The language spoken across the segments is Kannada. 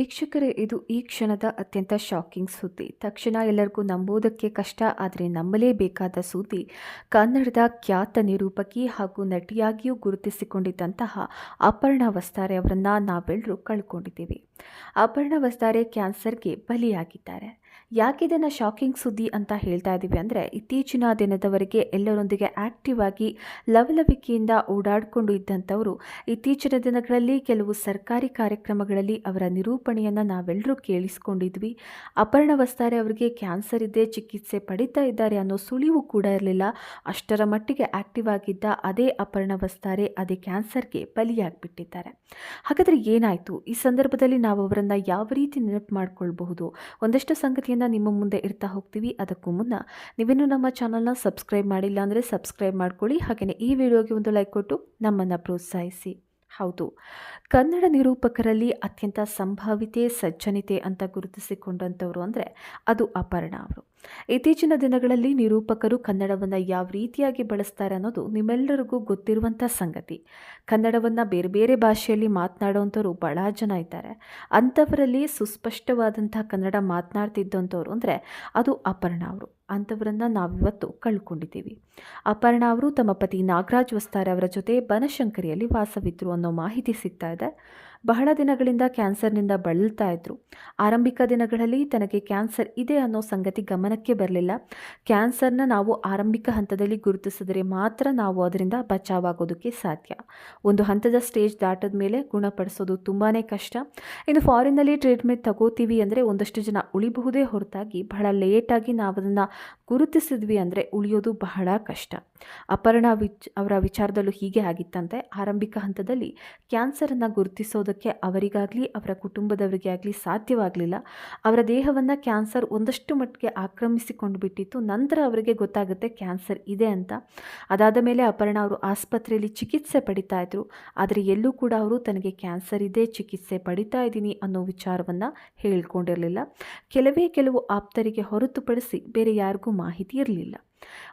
ವೀಕ್ಷಕರೇ, ಇದು ಈ ಕ್ಷಣದ ಅತ್ಯಂತ ಶಾಕಿಂಗ್ ಸುದ್ದಿ. ತಕ್ಷಣ ಎಲ್ಲರಿಗೂ ನಂಬೋದಕ್ಕೆ ಕಷ್ಟ, ಆದರೆ ನಂಬಲೇಬೇಕಾದ ಸುದ್ದಿ. ಕನ್ನಡದ ಖ್ಯಾತ ನಿರೂಪಕಿ ಹಾಗೂ ನಟಿಯಾಗಿಯೂ ಗುರುತಿಸಿಕೊಂಡಿದ್ದಂತಹ ಅಪರ್ಣ ವಸ್ತಾರೆ ಅವರನ್ನು ನಾವೆಲ್ಲರೂ ಕಳ್ಕೊಂಡಿದ್ದೀವಿ. ಅಪರ್ಣ ವಸ್ತಾರೆ ಕ್ಯಾನ್ಸರ್ಗೆ ಬಲಿಯಾಗಿದ್ದಾರೆ. ಯಾಕೆ ಇದನ್ನು ಶಾಕಿಂಗ್ ಸುದ್ದಿ ಅಂತ ಹೇಳ್ತಾ ಇದ್ದೀವಿ ಅಂದರೆ ಇತ್ತೀಚಿನ ದಿನದವರೆಗೆ ಎಲ್ಲರೊಂದಿಗೆ ಆಕ್ಟಿವ್ ಆಗಿ ಲವಲವಿಕೆಯಿಂದ ಓಡಾಡಿಕೊಂಡು ಇದ್ದಂಥವರು, ಇತ್ತೀಚಿನ ದಿನಗಳಲ್ಲಿ ಕೆಲವು ಸರ್ಕಾರಿ ಕಾರ್ಯಕ್ರಮಗಳಲ್ಲಿ ಅವರ ನಿರೂಪಣೆಯನ್ನು ನಾವೆಲ್ಲರೂ ಕೇಳಿಸ್ಕೊಂಡಿದ್ವಿ. ಅಪರ್ಣ ವಸ್ತಾರೆ ಅವರಿಗೆ ಕ್ಯಾನ್ಸರ್ ಇದೆ ಚಿಕಿತ್ಸೆ ಪಡಿತಾ ಇದ್ದಾರೆ ಅನ್ನೋ ಸುಳಿವು ಕೂಡ ಇರಲಿಲ್ಲ. ಅಷ್ಟರ ಮಟ್ಟಿಗೆ ಆಕ್ಟಿವ್ ಆಗಿದ್ದ ಅದೇ ಅಪರ್ಣ ವಸ್ತಾರೆ ಅದೇ ಕ್ಯಾನ್ಸರ್ಗೆ ಬಲಿಯಾಗಿಬಿಟ್ಟಿದ್ದಾರೆ. ಹಾಗಾದರೆ ಏನಾಯಿತು? ಈ ಸಂದರ್ಭದಲ್ಲಿ ನಾವು ಅವರನ್ನು ಯಾವ ರೀತಿ ನೆನಪು ಮಾಡಿಕೊಳ್ಬಹುದು? ಒಂದಷ್ಟು ಸಂಗತಿಯನ್ನು ನಿಮ್ಮ ಮುಂದೆ ಇರ್ತಾ ಹೋಗ್ತೀವಿ. ಅದಕ್ಕೂ ಮುನ್ನ ನೀವೇನು ನಮ್ಮ ಚಾನಲ್ನ ಸಬ್ಸ್ಕ್ರೈಬ್ ಮಾಡಿಲ್ಲ ಅಂದರೆ ಸಬ್ಸ್ಕ್ರೈಬ್ ಮಾಡ್ಕೊಳ್ಳಿ. ಹಾಗೆಯೇ ಈ ವಿಡಿಯೋಗೆ ಒಂದು ಲೈಕ್ ಕೊಟ್ಟು ನಮ್ಮನ್ನು ಪ್ರೋತ್ಸಾಹಿಸಿ. ಹೌದು. ಕನ್ನಡ ನಿರೂಪಕರಲ್ಲಿ ಅತ್ಯಂತ ಸಂಭಾವಿತೆ ಸಜ್ಜನಿತೆ ಅಂತ ಗುರುತಿಸಿಕೊಂಡಂಥವರು ಅಂದರೆ ಅದು ಅಪರ್ಣ ಅವರು. ಇತ್ತೀಚಿನ ದಿನಗಳಲ್ಲಿ ನಿರೂಪಕರು ಕನ್ನಡವನ್ನು ಯಾವ ರೀತಿಯಾಗಿ ಬಳಸ್ತಾರೆ ಅನ್ನೋದು ನಿಮ್ಮೆಲ್ಲರಿಗೂ ಗೊತ್ತಿರುವಂಥ ಸಂಗತಿ. ಕನ್ನಡವನ್ನು ಬೇರೆ ಬೇರೆ ಭಾಷೆಯಲ್ಲಿ ಮಾತನಾಡುವಂಥವ್ರು ಬಹಳ ಜನ ಇದ್ದಾರೆ. ಅಂಥವರಲ್ಲಿ ಸುಸ್ಪಷ್ಟವಾದಂಥ ಕನ್ನಡ ಮಾತನಾಡ್ತಿದ್ದಂಥವ್ರು ಅಂದರೆ ಅದು ಅಪರ್ಣ ಅವರು. ಅಂಥವರನ್ನು ನಾವಿವತ್ತು ಕಳ್ಕೊಂಡಿದ್ದೀವಿ. ಅಪರ್ಣ ಅವರು ತಮ್ಮ ಪತಿ ನಾಗರಾಜ್ ವಸ್ತಾರ್ ಅವರ ಜೊತೆ ಬನಶಂಕರಿಯಲ್ಲಿ ವಾಸವಿದ್ರು ಅನ್ನೋ ಮಾಹಿತಿ ಸಿಗ್ತಾ ಇದೆ. ಬಹಳ ದಿನಗಳಿಂದ ಕ್ಯಾನ್ಸರ್ನಿಂದ ಬಳಲ್ತಾ ಇದ್ರು. ಆರಂಭಿಕ ದಿನಗಳಲ್ಲಿ ತನಗೆ ಕ್ಯಾನ್ಸರ್ ಇದೆ ಅನ್ನೋ ಸಂಗತಿ ಗಮನಕ್ಕೆ ಬರಲಿಲ್ಲ. ಕ್ಯಾನ್ಸರ್ನ ನಾವು ಆರಂಭಿಕ ಹಂತದಲ್ಲಿ ಗುರುತಿಸಿದರೆ ಮಾತ್ರ ನಾವು ಅದರಿಂದ ಬಚಾವಾಗೋದಕ್ಕೆ ಸಾಧ್ಯ. ಒಂದು ಹಂತದ ಸ್ಟೇಜ್ ದಾಟದ ಮೇಲೆ ಗುಣಪಡಿಸೋದು ತುಂಬಾ ಕಷ್ಟ. ಇನ್ನು ಫಾರಿನ್ನಲ್ಲಿ ಟ್ರೀಟ್ಮೆಂಟ್ ತಗೋತೀವಿ ಅಂದರೆ ಒಂದಷ್ಟು ಜನ ಉಳಿಬಹುದೇ ಹೊರತಾಗಿ ಬಹಳ ಲೇಟಾಗಿ ನಾವು ಅದನ್ನು ಗುರುತಿಸಿದ್ವಿ ಅಂದರೆ ಉಳಿಯೋದು ಬಹಳ ಕಷ್ಟ. ಅಪರ್ಣ ವಿಚ್ ಅವರ ವಿಚಾರದಲ್ಲೂ ಹೀಗೆ ಆಗಿತ್ತಂತೆ. ಆರಂಭಿಕ ಹಂತದಲ್ಲಿ ಕ್ಯಾನ್ಸರನ್ನು ಗುರುತಿಸೋದಕ್ಕೆ ಅವರಿಗಾಗಲಿ, ಅವರ ಕುಟುಂಬದವರಿಗೆ ಆಗಲಿ ಸಾಧ್ಯವಾಗಲಿಲ್ಲ. ಅವರ ದೇಹವನ್ನು ಕ್ಯಾನ್ಸರ್ ಒಂದಷ್ಟು ಮಟ್ಟಿಗೆ ಆಕ್ರಮಿಸಿಕೊಂಡು ಬಿಟ್ಟಿತ್ತು. ನಂತರ ಅವರಿಗೆ ಗೊತ್ತಾಗುತ್ತೆ ಕ್ಯಾನ್ಸರ್ ಇದೆ ಅಂತ. ಅದಾದ ಮೇಲೆ ಅಪರ್ಣ ಅವರು ಆಸ್ಪತ್ರೆಯಲ್ಲಿ ಚಿಕಿತ್ಸೆ ಪಡಿತಾ ಇದ್ರು. ಆದರೆ ಎಲ್ಲೂ ಕೂಡ ಅವರು ತನಗೆ ಕ್ಯಾನ್ಸರ್ ಇದೆ, ಚಿಕಿತ್ಸೆ ಪಡಿತಾ ಇದ್ದೀನಿ ಅನ್ನೋ ವಿಚಾರವನ್ನು ಹೇಳ್ಕೊಂಡಿರಲಿಲ್ಲ. ಕೆಲವೇ ಕೆಲವು ಆಪ್ತರಿಗೆ ಹೊರತುಪಡಿಸಿ ಬೇರೆ ಯಾರಿಗೂ ಮಾಹಿತಿ ಇರಲಿಲ್ಲ.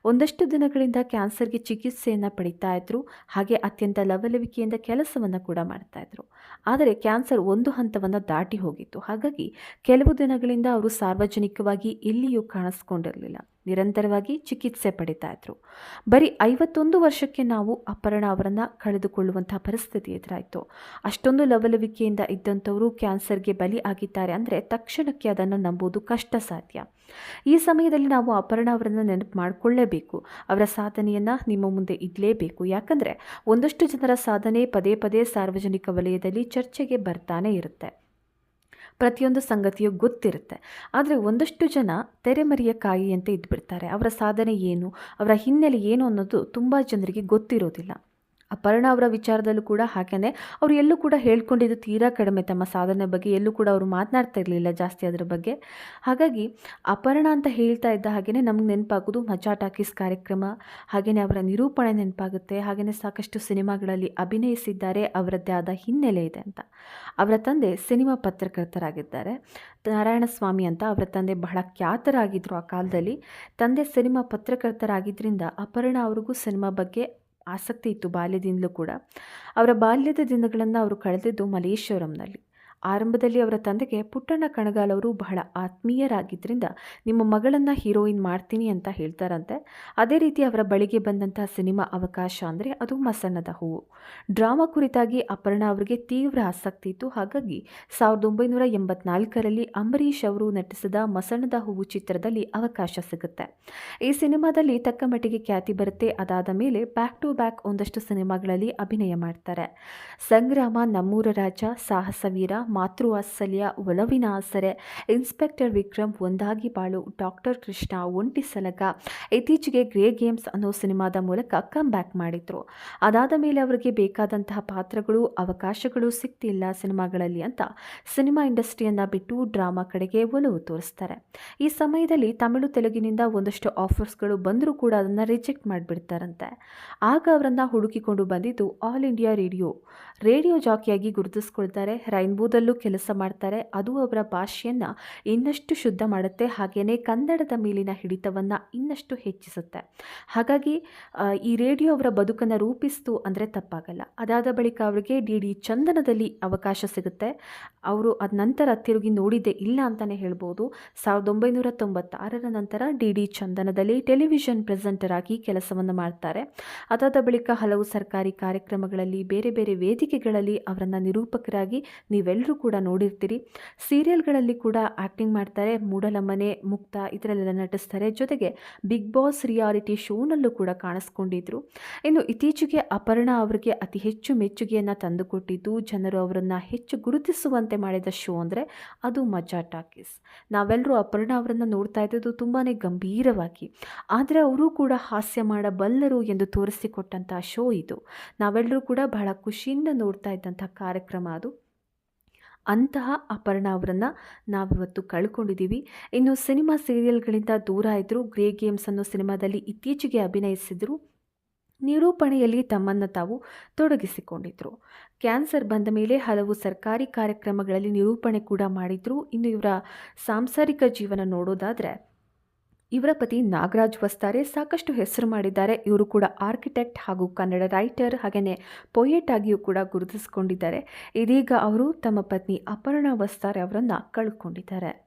ಒಂದಷ್ಟು ದಿನಗಳಿಂದ ಕ್ಯಾನ್ಸರ್ಗೆ ಚಿಕಿತ್ಸೆಯನ್ನು ಪಡಿತಾ ಇದ್ದರು ಹಾಗೆ ಅತ್ಯಂತ ಲವಲವಿಕೆಯಿಂದ ಕೆಲಸವನ್ನು ಕೂಡ ಮಾಡ್ತಾ ಇದ್ರು. ಆದರೆ ಕ್ಯಾನ್ಸರ್ ಒಂದು ಹಂತವನ್ನು ದಾಟಿ ಹೋಗಿತ್ತು. ಹಾಗಾಗಿ ಕೆಲವು ದಿನಗಳಿಂದ ಅವರು ಸಾರ್ವಜನಿಕವಾಗಿ ಎಲ್ಲಿಯೂ ಕಾಣಿಸ್ಕೊಂಡಿರಲಿಲ್ಲ. ನಿರಂತರವಾಗಿ ಚಿಕಿತ್ಸೆ ಪಡಿತಾ ಇದ್ರು. ಬರೀ ಐವತ್ತೊಂದು ವರ್ಷಕ್ಕೆ ನಾವು ಅಪರ್ಣ ಅವರನ್ನು ಕಳೆದುಕೊಳ್ಳುವಂತಹ ಪರಿಸ್ಥಿತಿ ಎದುರಾಯಿತು. ಅಷ್ಟೊಂದು ಲವಲವಿಕೆಯಿಂದ ಇದ್ದಂಥವರು ಕ್ಯಾನ್ಸರ್ಗೆ ಬಲಿ ಆಗಿದ್ದಾರೆ ಅಂದರೆ ತಕ್ಷಣಕ್ಕೆ ಅದನ್ನು ನಂಬುವುದು ಕಷ್ಟ ಸಾಧ್ಯ ಈ ಸಮಯದಲ್ಲಿ ನಾವು ಅಪರ್ಣ ಅವರನ್ನು ನೆನಪು ಮಾಡಿಕೊಳ್ಳೇಬೇಕು. ಅವರ ಸಾಧನೆಯನ್ನು ನಿಮ್ಮ ಮುಂದೆ ಇಡಲೇಬೇಕು. ಯಾಕಂದರೆ ಒಂದಷ್ಟು ಜನರ ಸಾಧನೆ ಪದೇ ಪದೇ ಸಾರ್ವಜನಿಕ ವಲಯದಲ್ಲಿ ಚರ್ಚೆಗೆ ಬರ್ತಾನೆ ಇರುತ್ತೆ. ಪ್ರತಿಯೊಂದು ಸಂಗತಿಯು ಗೊತ್ತಿರುತ್ತೆ. ಆದರೆ ಒಂದಷ್ಟು ಜನ ತೆರೆಮರೆಯ ಕಾಯಿಯಂತೆ ಇದ್ಬಿಡ್ತಾರೆ. ಅವರ ಸಾಧನೆ ಏನು? ಅವರ ಹಿನ್ನೆಲೆ ಏನು ಅನ್ನೋದು ತುಂಬ ಜನರಿಗೆ ಗೊತ್ತಿರೋದಿಲ್ಲ. ಅಪರ್ಣ ಅವರ ವಿಚಾರದಲ್ಲೂ ಕೂಡ ಹಾಗೆಯೇ ಅವರು ಎಲ್ಲೂ ಕೂಡ ಹೇಳ್ಕೊಂಡಿದ್ದು ತೀರಾ ಕಡಿಮೆ ತಮ್ಮ ಸಾಧನೆ ಬಗ್ಗೆ, ಎಲ್ಲೂ ಕೂಡ ಅವರು ಮಾತನಾಡ್ತಾ ಇರಲಿಲ್ಲ ಜಾಸ್ತಿ ಅದರ ಬಗ್ಗೆ. ಹಾಗಾಗಿ ಅಪರ್ಣ ಅಂತ ಹೇಳ್ತಾ ಇದ್ದ ಹಾಗೆಯೇ ನಮ್ಗೆ ನೆನಪಾಗೋದು ಮಜಾ ಟಾಕೀಸ್ ಕಾರ್ಯಕ್ರಮ ಹಾಗೆಯೇ ಅವರ ನಿರೂಪಣೆ ನೆನಪಾಗುತ್ತೆ ಹಾಗೆಯೇ ಸಾಕಷ್ಟು ಸಿನಿಮಾಗಳಲ್ಲಿ ಅಭಿನಯಿಸಿದ್ದಾರೆ, ಅವರದ್ದೇ ಆದ ಹಿನ್ನೆಲೆ ಇದೆ ಅಂತ. ಅವರ ತಂದೆ ಸಿನಿಮಾ ಪತ್ರಕರ್ತರಾಗಿದ್ದಾರೆ. ನಾರಾಯಣಸ್ವಾಮಿ ಅಂತ ಅವರ ತಂದೆ ಬಹಳ ಖ್ಯಾತರಾಗಿದ್ದರು ಆ ಕಾಲದಲ್ಲಿ. ತಂದೆ ಸಿನಿಮಾ ಪತ್ರಕರ್ತರಾಗಿದ್ದರಿಂದ ಅಪರ್ಣ ಅವ್ರಿಗೂ ಸಿನಿಮಾ ಬಗ್ಗೆ ಆಸಕ್ತಿ ಇತ್ತು ಬಾಲ್ಯದಿಂದಲೂ ಕೂಡ. ಅವರ ಬಾಲ್ಯದ ದಿನಗಳನ್ನು ಅವರು ಕಳೆದಿದ್ದು ಮಲೇಶ್ವರಂನಲ್ಲಿ ಆರಂಭದಲ್ಲಿ ಅವರ ತಂದೆಗೆ ಪುಟ್ಟಣ್ಣ ಕಣಗಾಲ್ ಅವರು ಬಹಳ ಆತ್ಮೀಯರಾಗಿದ್ದರಿಂದ ನಿಮ್ಮ ಮಗಳನ್ನು ಹೀರೋಯಿನ್ ಮಾಡ್ತೀನಿ ಅಂತ ಹೇಳ್ತಾರಂತೆ. ಅದೇ ರೀತಿ ಅವರ ಬಳಿಗೆ ಬಂದಂತಹ ಸಿನಿಮಾ ಅವಕಾಶ ಅಂದರೆ ಅದು ಮಸಣ್ಣದ ಹೂವು. ಡ್ರಾಮಾ ಕುರಿತಾಗಿ ಅಪರ್ಣ ಅವರಿಗೆ ತೀವ್ರ ಆಸಕ್ತಿ ಇತ್ತು. ಹಾಗಾಗಿ ಸಾವಿರದ ಒಂಬೈನೂರ ಎಂಬತ್ನಾಲ್ಕರಲ್ಲಿ ಅಂಬರೀಷ್ ಅವರು ನಟಿಸಿದ ಮಸಣ್ಣದ ಹೂವು ಚಿತ್ರದಲ್ಲಿ ಅವಕಾಶ ಸಿಗುತ್ತೆ. ಈ ಸಿನಿಮಾದಲ್ಲಿ ತಕ್ಕ ಮಟ್ಟಿಗೆ ಖ್ಯಾತಿ ಬರುತ್ತೆ. ಅದಾದ ಮೇಲೆ ಬ್ಯಾಕ್ ಟು ಬ್ಯಾಕ್ ಒಂದಷ್ಟು ಸಿನಿಮಾಗಳಲ್ಲಿ ಅಭಿನಯ ಮಾಡ್ತಾರೆ. ಸಂಗ್ರಾಮ ನಮ್ಮೂರ ರಾಜ ಸಾಹಸವೀರ ಮಾತೃವಾತ್ಸಲ್ಯ ಒಲವಿನ ಆಸರೆ. ಇನ್ಸ್ಪೆಕ್ಟರ್ ವಿಕ್ರಮ್ ಒಂದಾಗಿ ಬಾಳು. ಡಾಕ್ಟರ್ ಕೃಷ್ಣ ಒಂಟಿ ಸಲಗ. ಇತ್ತೀಚೆಗೆ ಗ್ರೇ ಗೇಮ್ಸ್ ಅನ್ನೋ ಸಿನಿಮಾದ ಮೂಲಕ ಕಮ್ ಬ್ಯಾಕ್ ಮಾಡಿದ್ರು. ಅದಾದ ಮೇಲೆ ಅವರಿಗೆ ಬೇಕಾದಂತಹ ಪಾತ್ರಗಳು, ಅವಕಾಶಗಳು ಸಿಗ್ತಿಲ್ಲ ಸಿನಿಮಾಗಳಲ್ಲಿ ಅಂತ ಸಿನಿಮಾ ಇಂಡಸ್ಟ್ರಿಯನ್ನು ಬಿಟ್ಟು ಡ್ರಾಮಾ ಕಡೆಗೆ ಒಲವು ತೋರಿಸ್ತಾರೆ. ಈ ಸಮಯದಲ್ಲಿ ತಮಿಳು, ತೆಲುಗಿನಿಂದ ಒಂದಷ್ಟು ಆಫರ್ಸ್ಗಳು ಬಂದರೂ ಕೂಡ ಅದನ್ನು ರಿಜೆಕ್ಟ್ ಮಾಡಿಬಿಡ್ತಾರಂತೆ. ಆಗ ಅವರನ್ನು ಹುಡುಕಿಕೊಂಡು ಬಂದಿದ್ದು ಆಲ್ ಇಂಡಿಯಾ ರೇಡಿಯೋ. ರೇಡಿಯೋ ಜಾಕಿಯಾಗಿ ಗುರುತಿಸ್ಕೊಳ್ತಾರೆ, ರೈನ್ಬೋದಲ್ಲೂ ಕೆಲಸ ಮಾಡ್ತಾರೆ, ಅದು ಅವರ ಭಾಷೆಯನ್ನು ಇನ್ನಷ್ಟು ಶುದ್ಧ ಮಾಡುತ್ತೆ ಹಾಗೆಯೇ ಕನ್ನಡದ ಮೇಲಿನ ಹಿಡಿತವನ್ನು ಇನ್ನಷ್ಟು ಹೆಚ್ಚಿಸುತ್ತೆ. ಹಾಗಾಗಿ ಈ ರೇಡಿಯೋ ಅವರ ಬದುಕನ್ನು ರೂಪಿಸ್ತು ಅಂದರೆ ತಪ್ಪಾಗಲ್ಲ. ಅದಾದ ಬಳಿಕ ಅವರಿಗೆ ಡಿ ಡಿ ಚಂದನದಲ್ಲಿ ಅವಕಾಶ ಸಿಗುತ್ತೆ. ಅವರು ಅದ ನಂತರ ತಿರುಗಿ ನೋಡಿದ್ದೇ ಇಲ್ಲ ಅಂತಲೇ ಹೇಳ್ಬೋದು. ಸಾವಿರದ ಒಂಬೈನೂರ ತೊಂಬತ್ತಾರರ ನಂತರ ಡಿ ಡಿ ಚಂದನದಲ್ಲಿ ಟೆಲಿವಿಷನ್ ಪ್ರೆಸೆಂಟರ್ ಆಗಿ ಕೆಲಸವನ್ನು ಮಾಡ್ತಾರೆ. ಅದಾದ ಬಳಿಕ ಹಲವು ಸರ್ಕಾರಿ ಕಾರ್ಯಕ್ರಮಗಳಲ್ಲಿ ಬೇರೆ ಬೇರೆ ವೇದಿಕೆಗಳಲ್ಲಿ ಅವರನ್ನು ನಿರೂಪಕರಾಗಿ ನೀವೆಲ್ಲರೂ ಕೂಡ ನೋಡಿರ್ತೀರಿ. ಸೀರಿಯಲ್ಗಳಲ್ಲಿ ಕೂಡ ಆ್ಯಕ್ಟಿಂಗ್ ಮಾಡ್ತಾರೆ. ಮೂಡಲಮ್ಮನೆ, ಮುಕ್ತ ಇದರಲ್ಲೆಲ್ಲ ನಟಿಸ್ತಾರೆ. ಜೊತೆಗೆ ಬಿಗ್ ಬಾಸ್ ರಿಯಾಲಿಟಿ ಶೋನಲ್ಲೂ ಕೂಡ ಕಾಣಿಸ್ಕೊಂಡಿದ್ರು. ಇನ್ನು ಇತ್ತೀಚೆಗೆ ಅಪರ್ಣಾ ಅವರಿಗೆ ಅತಿ ಹೆಚ್ಚು ಮೆಚ್ಚುಗೆಯನ್ನು ತಂದುಕೊಟ್ಟಿದ್ದು, ಜನರು ಅವರನ್ನು ಹೆಚ್ಚು ಗುರುತಿಸುವಂತೆ ಮಾಡಿದ ಶೋ ಅಂದರೆ ಅದು ಮಜಾ ಟಾಕೀಸ್. ನಾವೆಲ್ಲರೂ ಅಪರ್ಣಾ ಅವರನ್ನು ನೋಡ್ತಾ ಇದ್ದದ್ದು ತುಂಬಾ ಗಂಭೀರವಾಗಿ. ಆದರೆ ಅವರು ಕೂಡ ಹಾಸ್ಯ ಮಾಡಬಲ್ಲರು ಎಂದು ತೋರಿಸಿಕೊಟ್ಟಂತಹ ಶೋ ಇದು. ನಾವೆಲ್ಲರೂ ಕೂಡ ಬಹಳ ಖುಷಿಯಿಂದ ನೋಡ್ತಾ ಇದ್ದಂಥ ಕಾರ್ಯಕ್ರಮ ಅದು. ಅಂತಹ ಅಪರ್ಣ ಅವರನ್ನು ನಾವಿವತ್ತು ಕಳ್ಕೊಂಡಿದ್ದೀವಿ ಇನ್ನು ಸಿನಿಮಾ ಸೀರಿಯಲ್ಗಳಿಂದ ದೂರ ಇದ್ದರು ಗ್ರೇ ಗೇಮ್ಸ್ ಅನ್ನೋ ಸಿನಿಮಾದಲ್ಲಿ ಇತ್ತೀಚೆಗೆ ಅಭಿನಯಿಸಿದರು, ನಿರೂಪಣೆಯಲ್ಲಿ ತಮ್ಮನ್ನು ತಾವು ತೊಡಗಿಸಿಕೊಂಡಿದ್ದರು ಕ್ಯಾನ್ಸರ್ ಬಂದ ಮೇಲೆ ಹಲವು ಸರ್ಕಾರಿ ಕಾರ್ಯಕ್ರಮಗಳಲ್ಲಿ ನಿರೂಪಣೆ ಕೂಡ ಮಾಡಿದರು. ಇನ್ನು ಇವರ ಸಾಂಸಾರಿಕ ಜೀವನ ನೋಡೋದಾದರೆ ಇವರ ಪತಿ ನಾಗರಾಜ್ ವಸ್ತಾರೆ ಸಾಕಷ್ಟು ಹೆಸರು ಮಾಡಿದ್ದಾರೆ. ಇವರು ಕೂಡ ಆರ್ಕಿಟೆಕ್ಟ್ ಹಾಗೂ ಕನ್ನಡ ರೈಟರ್ ಹಾಗೆಯೇ ಪೊಯೆಟ್ ಆಗಿಯೂ ಕೂಡ ಗುರುತಿಸಿಕೊಂಡಿದ್ದಾರೆ. ಇದೀಗ ಅವರು ತಮ್ಮ ಪತ್ನಿ ಅಪರ್ಣಾ ವಸ್ತಾರೆ ಅವರನ್ನು ಕಳ್ಕೊಂಡಿದ್ದಾರೆ.